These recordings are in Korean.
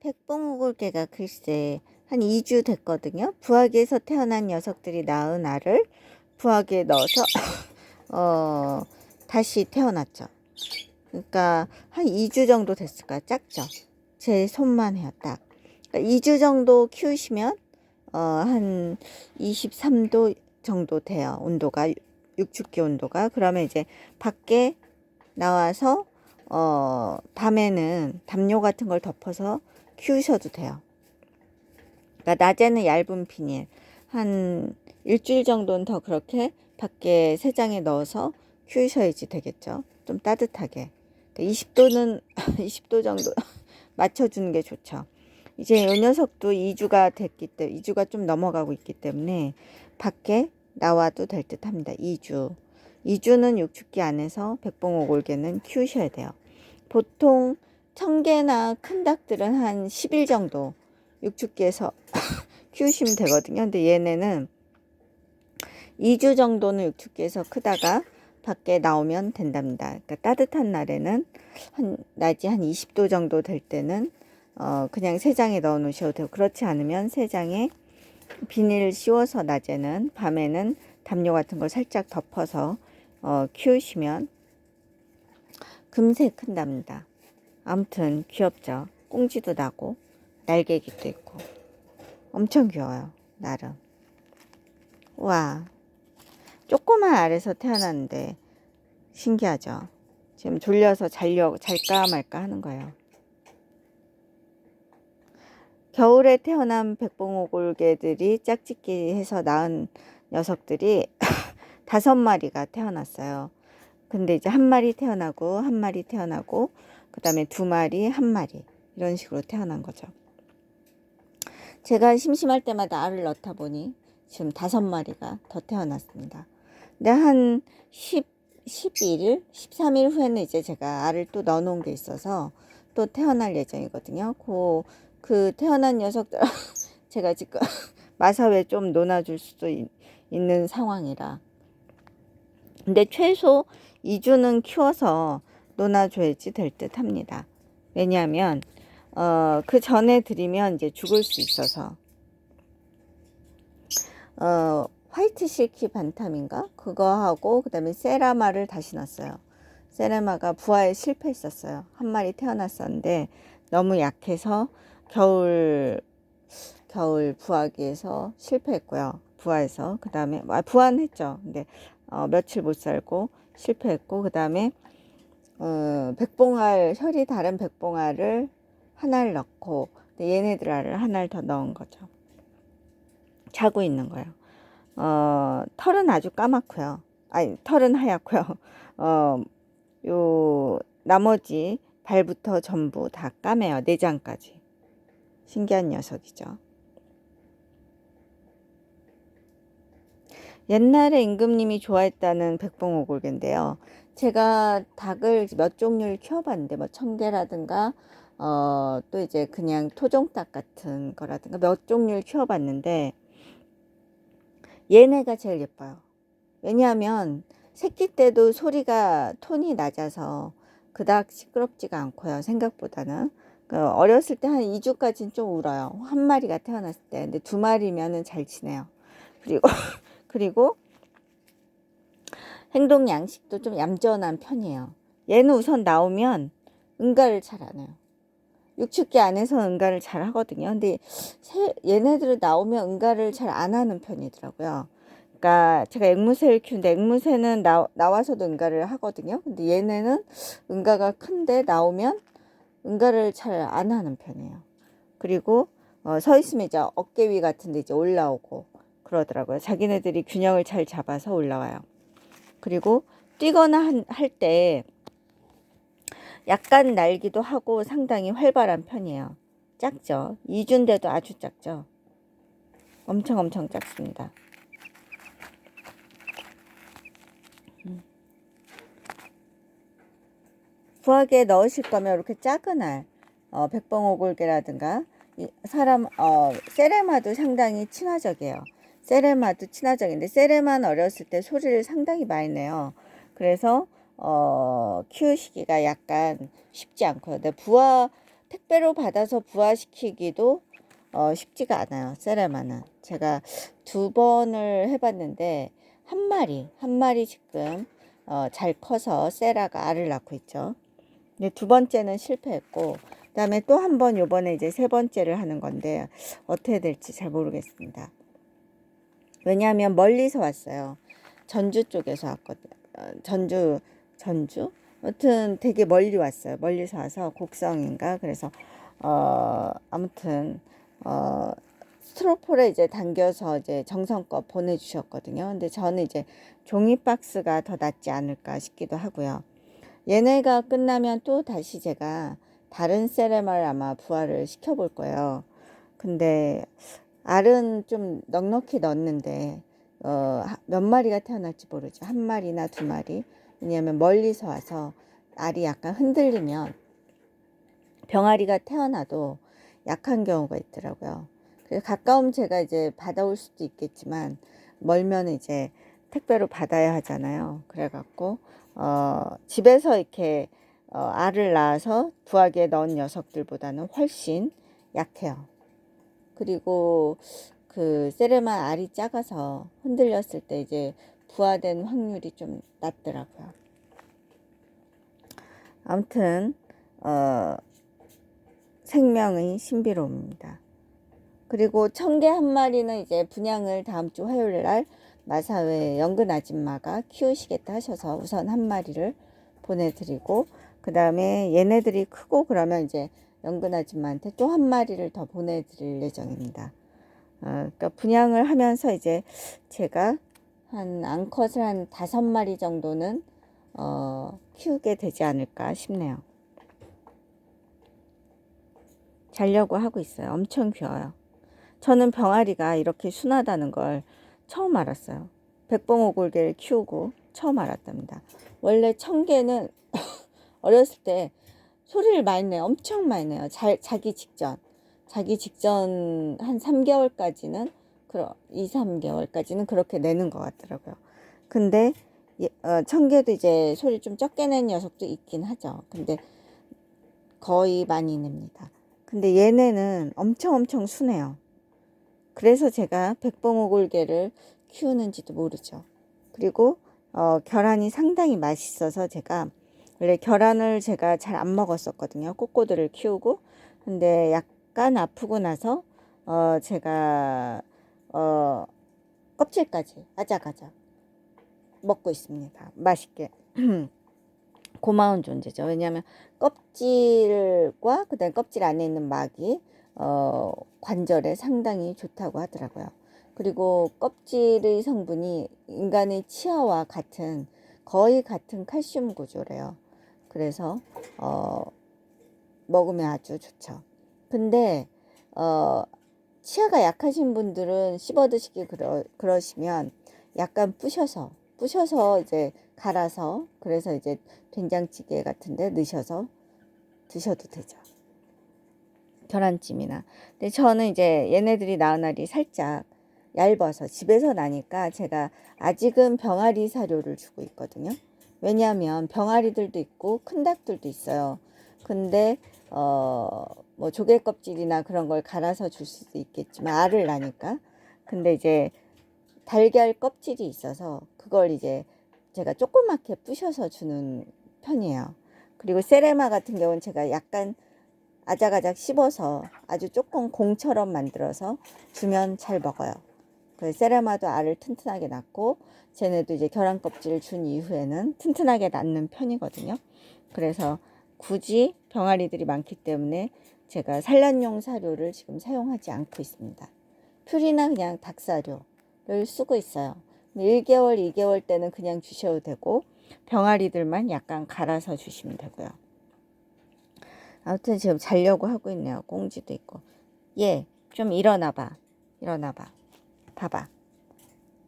백봉오골개가 글쎄 한 2주 됐거든요. 부화기에서 태어난 녀석들이 낳은 알을 부화기에 넣어서 어 다시 태어났죠. 그러니까 한 2주 정도 됐을까 작죠. 제 손만 해요 딱. 그러니까 2주 정도 키우시면 어 한 23도 정도 돼요 온도가 육축기 온도가 그러면 이제 밖에 나와서 어 밤에는 담요 같은 걸 덮어서 키우셔도 돼요. 그러니까 낮에는 얇은 비닐 한 일주일 정도는 더 그렇게 밖에 세장에 넣어서 키우셔야지 되겠죠. 좀 따뜻하게. 20도는 20도 정도 맞춰주는 게 좋죠. 이제 이 녀석도 2주가 됐기 때문에 2주가 좀 넘어가고 있기 때문에 밖에 나와도 될 듯 합니다. 2주. 2주는 육축기 안에서 백봉오골개는 키우셔야 돼요. 보통 청개나 큰 닭들은 한 10일 정도 육축기에서 키우시면 되거든요. 근데 얘네는 2주 정도는 육축기에서 크다가 밖에 나오면 된답니다. 그러니까 따뜻한 날에는 한 낮이 한 20도 정도 될 때는 어 그냥 세장에 넣어 놓으셔도 되고 그렇지 않으면 세장에 비닐 씌워서 낮에는 밤에는 담요 같은 걸 살짝 덮어서 어 키우시면 금세 큰답니다. 아무튼 귀엽죠. 꽁지도 나고 날개기도 있고 엄청 귀여워요. 나름. 와 조그만 알에서 태어났는데 신기하죠. 지금 졸려서 잘려 잘까 말까 하는 거예요. 겨울에 태어난 백봉오골개들이 짝짓기 해서 낳은 녀석들이 다섯 마리가 태어났어요. 근데 이제 한 마리 태어나고 한 마리 태어나고 그 다음에 두 마리 한 마리 이런 식으로 태어난 거죠. 제가 심심할 때마다 알을 넣다 보니 지금 다섯 마리가 더 태어났습니다. 근데 한 10, 11일, 13일 후에는 이제 제가 알을 또 넣어놓은 게 있어서 또 태어날 예정이거든요. 그, 그 태어난 녀석들 제가 지금 마사회 좀 논아줄 수도 있, 있는 상황이라. 근데 최소 2주는 키워서 논아줘야지 될 듯 합니다. 왜냐하면, 어, 그 전에 드리면 이제 죽을 수 있어서. 어, 화이트 실키 반탐인가? 그거 하고, 그 다음에 세라마를 다시 넣었어요. 세라마가 부화에 실패했었어요. 한 마리 태어났었는데, 너무 약해서 겨울, 겨울 부화기에서 실패했고요. 부화해서. 그 다음에, 아, 부화는 했죠. 근데, 어, 며칠 못 살고 실패했고, 그 다음에, 어, 백봉알, 혈이 다른 백봉알을 하나를 넣고, 얘네들 알을 하나를 더 넣은 거죠. 자고 있는 거예요. 어, 털은 아주 까맣고요. 아니, 털은 하얗고요. 어, 요, 나머지 발부터 전부 다 까매요. 내장까지. 신기한 녀석이죠. 옛날에 임금님이 좋아했다는 백봉오골개인데요. 제가 닭을 몇 종류를 키워봤는데, 뭐 청개라든가, 어, 또 이제 그냥 토종닭 같은 거라든가 몇 종류를 키워봤는데, 얘네가 제일 예뻐요. 왜냐하면 새끼 때도 소리가 톤이 낮아서 그닥 시끄럽지가 않고요. 생각보다는. 그 어렸을 때 한 2주까지는 좀 울어요. 한 마리가 태어났을 때. 근데 두 마리면은 잘 지내요. 그리고, 그리고 행동 양식도 좀 얌전한 편이에요. 얘는 우선 나오면 응가를 잘 안 해요. 육축기 안에서 응가를 잘 하거든요. 근데 얘네들은 나오면 응가를 잘 안 하는 편이더라고요. 그러니까 제가 앵무새를 키우는데 앵무새는 나, 나와서도 응가를 하거든요. 근데 얘네는 응가가 큰데 나오면 응가를 잘 안 하는 편이에요. 그리고 어, 서 있으면 이제 어깨 위 같은 데 이제 올라오고 그러더라고요. 자기네들이 균형을 잘 잡아서 올라와요. 그리고 뛰거나 할 때 약간 날기도 하고 상당히 활발한 편이에요. 작죠? 이준데도 아주 작죠? 엄청 엄청 작습니다. 부화기에 넣으실 거면 이렇게 작은 알, 어, 백봉오골개라든가 사람 어, 세레마도 상당히 친화적이에요. 세레마도 친화적인데 세레마는 어렸을 때 소리를 상당히 많이 내요. 그래서 어, 키우시기가 약간 쉽지 않고요. 근데 부화 택배로 받아서 부화시키기도 어, 쉽지가 않아요. 세레마는 제가 두 번을 해봤는데 한 마리 한 마리 지금 어, 잘 커서 세라가 알을 낳고 있죠. 근데 두 번째는 실패했고 그다음에 또 한 번 요번에 이제 세 번째를 하는 건데 어떻게 될지 잘 모르겠습니다. 왜냐하면 멀리서 왔어요. 전주 쪽에서 왔거든요. 어, 전주 전주 아무튼 되게 멀리 왔어요. 멀리서 와서 곡성인가 그래서 어 아무튼 어 스트로폴에 이제 당겨서 이제 정성껏 보내주셨거든요. 근데 저는 이제 종이 박스가 더 낫지 않을까 싶기도 하고요. 얘네가 끝나면 또 다시 제가 다른 세레마를 아마 부화를 시켜볼 거예요. 근데 알은 좀 넉넉히 넣었는데 어, 몇 마리가 태어날지 모르죠. 한 마리나 두 마리. 왜냐하면 멀리서 와서 알이 약간 흔들리면 병아리가 태어나도 약한 경우가 있더라고요. 그래서 가까움 제가 이제 받아올 수도 있겠지만 멀면 이제 택배로 받아야 하잖아요. 그래갖고 어, 집에서 이렇게 어, 알을 낳아서 부화기에 넣은 녀석들보다는 훨씬 약해요. 그리고 그 세레마 알이 작아서 흔들렸을 때 이제 부화된 확률이 좀 낮더라고요. 아무튼 어, 생명의 신비로움입니다. 그리고 청개 한 마리는 이제 분양을 다음 주 화요일 날 마사회 연근 아줌마가 키우시겠다 하셔서 우선 한 마리를 보내드리고 그 다음에 얘네들이 크고 그러면 이제 연근 아줌마한테 또 한 마리를 더 보내드릴 예정입니다. 어, 그러니까 분양을 하면서 이제 제가 한 암컷을 한 다섯 마리 정도는 어, 키우게 되지 않을까 싶네요. 자려고 하고 있어요. 엄청 귀여워요. 저는 병아리가 이렇게 순하다는 걸 처음 알았어요. 백봉오골개를 키우고 처음 알았답니다. 원래 청개는 어렸을 때 소리를 많이 내요. 엄청 많이 내요. 자, 자기 직전. 자기 직전 한 3개월까지는, 그러, 2, 3개월까지는 그렇게 내는 것 같더라고요. 근데, 예, 어, 청개도 이제 소리 좀 적게 내는 녀석도 있긴 하죠. 근데 거의 많이 냅니다. 근데 얘네는 엄청 엄청 순해요. 그래서 제가 백봉오골개를 키우는지도 모르죠. 그리고 어, 결안이 상당히 맛있어서 제가 원래 결안을 제가 잘 안 먹었었거든요. 꼬꼬들을 키우고 근데 약간 아프고 나서 어, 제가 어, 껍질까지 아작아작 먹고 있습니다. 맛있게 고마운 존재죠. 왜냐하면 껍질과 그다음 껍질 안에 있는 막이 어, 관절에 상당히 좋다고 하더라고요. 그리고 껍질의 성분이 인간의 치아와 같은 거의 같은 칼슘 구조래요. 그래서 어, 먹으면 아주 좋죠. 근데 어, 치아가 약하신 분들은 씹어 드시기 그러, 그러시면 약간 부셔서 부셔서 이제 갈아서 그래서 이제 된장찌개 같은데 넣으셔서 드셔도 되죠. 계란찜이나. 근데 저는 이제 얘네들이 낳은 알이 살짝 얇아서 집에서 나니까 제가 아직은 병아리 사료를 주고 있거든요. 왜냐하면 병아리들도 있고 큰 닭들도 있어요. 근데 어 뭐 조개 껍질이나 그런 걸 갈아서 줄 수도 있겠지만 알을 낳으니까. 근데 이제 달걀 껍질이 있어서 그걸 이제 제가 조그맣게 부셔서 주는 편이에요. 그리고 세레마 같은 경우는 제가 약간 아작아작 씹어서 아주 조금 공처럼 만들어서 주면 잘 먹어요. 그 세레마도 알을 튼튼하게 낳고 쟤네도 이제 계란 껍질을 준 이후에는 튼튼하게 낳는 편이거든요. 그래서 굳이 병아리들이 많기 때문에 제가 산란용 사료를 지금 사용하지 않고 있습니다. 풀이나 그냥 닭사료를 쓰고 있어요. 1개월, 2개월 때는 그냥 주셔도 되고 병아리들만 약간 갈아서 주시면 되고요. 아무튼 지금 자려고 하고 있네요. 꽁지도 있고. 얘, 좀 일어나봐. 일어나봐. 봐봐.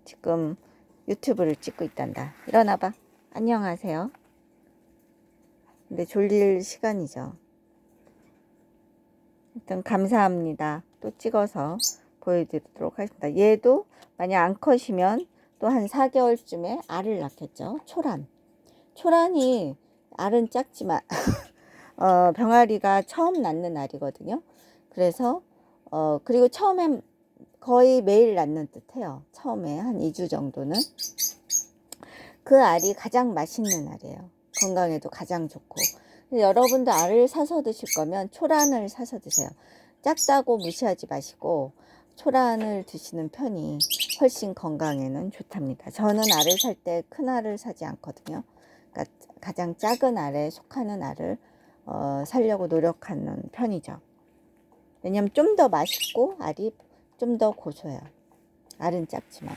지금 유튜브를 찍고 있단다. 일어나봐. 안녕하세요. 근데 졸릴 시간이죠. 하여튼 감사합니다. 또 찍어서 보여드리도록 하겠습니다. 얘도 만약 암컷이면 또 한 4개월쯤에 알을 낳겠죠. 초란. 초란이 알은 작지만 어, 병아리가 처음 낳는 알이거든요. 그래서 어, 그리고 처음엔 거의 매일 낳는 듯 해요. 처음에 한 2주 정도는. 그 알이 가장 맛있는 알이에요. 건강에도 가장 좋고. 여러분도 알을 사서 드실 거면 초란을 사서 드세요. 작다고 무시하지 마시고 초란을 드시는 편이 훨씬 건강에는 좋답니다. 저는 알을 살 때 큰 알을 사지 않거든요. 그러니까 가장 작은 알에 속하는 알을 어, 살려고 노력하는 편이죠. 왜냐면 좀 더 맛있고 알이 좀 더 고소해요. 알은 작지만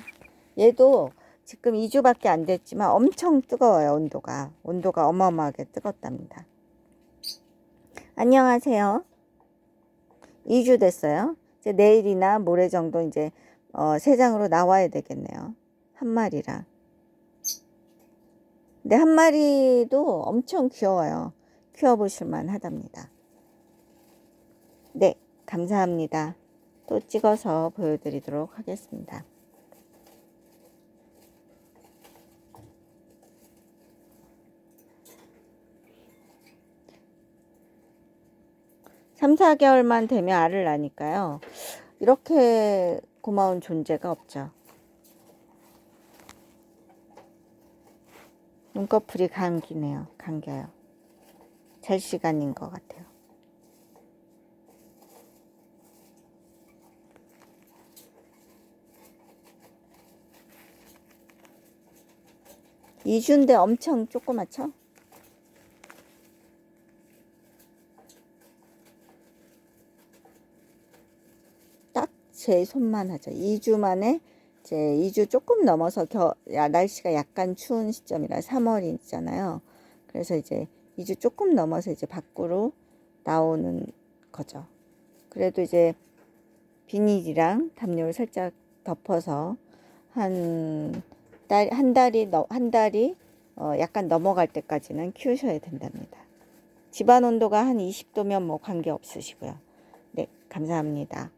얘도 지금 2주밖에 안 됐지만 엄청 뜨거워요 온도가 온도가 어마어마하게 뜨겁답니다. 안녕하세요. 2주 됐어요. 이제 내일이나 모레 정도 이제 어, 세장으로 나와야 되겠네요. 한 마리랑. 근데 한 마리도 엄청 귀여워요. 키워보실만 하답니다. 네, 감사합니다. 또 찍어서 보여드리도록 하겠습니다. 삼, 사개월만 되면 알을 낳으니까요. 이렇게 고마운 존재가 없죠. 눈꺼풀이 감기네요. 감겨요. 잘 시간인 것 같아요. 이주인데 엄청 조그맣죠? 딱 제 손만 하죠. 2주 만에 이제 2주 조금 넘어서 겨, 야, 날씨가 약간 추운 시점이라 3월이잖아요. 그래서 이제 2주 조금 넘어서 이제 밖으로 나오는 거죠. 그래도 이제 비닐이랑 담요를 살짝 덮어서 한 달, 한 달이, 너, 한 달이 어, 약간 넘어갈 때까지는 키우셔야 된답니다. 집안 온도가 한 20도면 뭐 관계 없으시고요. 네, 감사합니다.